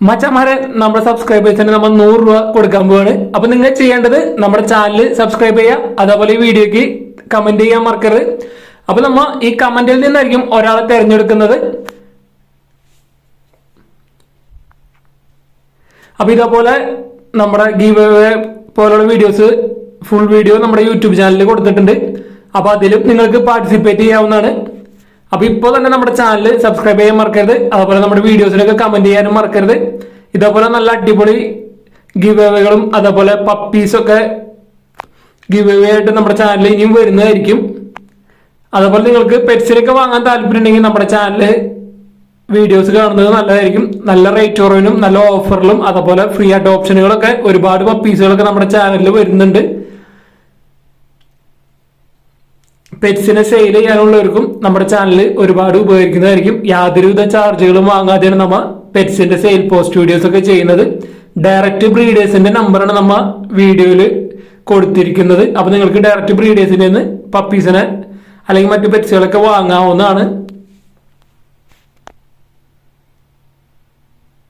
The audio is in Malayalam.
മച്ചമാരെ നമ്മുടെ സബ്സ്ക്രൈബേഴ്സിന് നമ്മൾ നൂറ് രൂപ കൊടുക്കാൻ പോവാണ്. അപ്പൊ നിങ്ങൾ ചെയ്യേണ്ടത് നമ്മുടെ ചാനൽ സബ്സ്ക്രൈബ് ചെയ്യുക അതേപോലെ ഈ വീഡിയോക്ക് കമന്റ് ചെയ്യാൻ മറക്കരുത്. അപ്പൊ നമ്മ ഈ കമന്റിൽ നിന്നായിരിക്കും ഒരാളെ തിരഞ്ഞെടുക്കുന്നത്. അപ്പൊ ഇതേപോലെ നമ്മുടെ ഗീവ് പോലുള്ള വീഡിയോസ് ഫുൾ വീഡിയോ നമ്മുടെ യൂട്യൂബ് ചാനലിൽ കൊടുത്തിട്ടുണ്ട്. അപ്പൊ അതിലും നിങ്ങൾക്ക് പാർട്ടിസിപ്പേറ്റ് ചെയ്യാവുന്നതാണ്. അപ്പൊ ഇപ്പോൾ തന്നെ നമ്മുടെ ചാനൽ സബ്സ്ക്രൈബ് ചെയ്യാൻ മറക്കരുത്. അതുപോലെ നമ്മുടെ വീഡിയോസിലൊക്കെ കമന്റ് ചെയ്യാനും മറക്കരുത്. ഇതേപോലെ നല്ല അടിപൊളി ഗീവ് അതേപോലെ പപ്പീസൊക്കെ ഗിവ് ആയിട്ട് നമ്മുടെ ചാനലിൽ ഇനിയും വരുന്നതായിരിക്കും. അതുപോലെ നിങ്ങൾക്ക് പെറ്റ്സിനൊക്കെ വാങ്ങാൻ താല്പര്യം ഉണ്ടെങ്കിൽ നമ്മുടെ ചാനൽ വീഡിയോസ് കാണുന്നത് നല്ലതായിരിക്കും. നല്ല റേറ്റ് കുറവിനും നല്ല ഓഫറിലും അതുപോലെ ഫ്രീ ആയിട്ട് ഓപ്ഷനുകളൊക്കെ ഒരുപാട് പപ്പീസുകളൊക്കെ നമ്മുടെ ചാനലിൽ വരുന്നുണ്ട്. പെറ്റ്സിനെ സെയിൽ ചെയ്യാനുള്ളവർക്കും നമ്മുടെ ചാനൽ ഒരുപാട് ഉപയോഗിക്കുന്നതായിരിക്കും യാതൊരുവിധ ചാർജുകളും വാങ്ങാതെയാണ് നമ്മ പെറ്റ്സിന്റെ സെയിൽ പോസ്റ്റ് വീഡിയോസ് ഒക്കെ ചെയ്യുന്നത്. ഡയറക്റ്റ് ബ്രീഡേഴ്സിന്റെ നമ്പറാണ് നമ്മ വീഡിയോയിൽ കൊടുത്തിരിക്കുന്നത്. അപ്പൊ നിങ്ങൾക്ക് ഡയറക്റ്റ് ബ്രീഡേഴ്സിന്റെ നിന്ന് പപ്പീസിനെ അല്ലെങ്കിൽ മറ്റു പെറ്റ്സുകളൊക്കെ വാങ്ങാവുന്നതാണ്.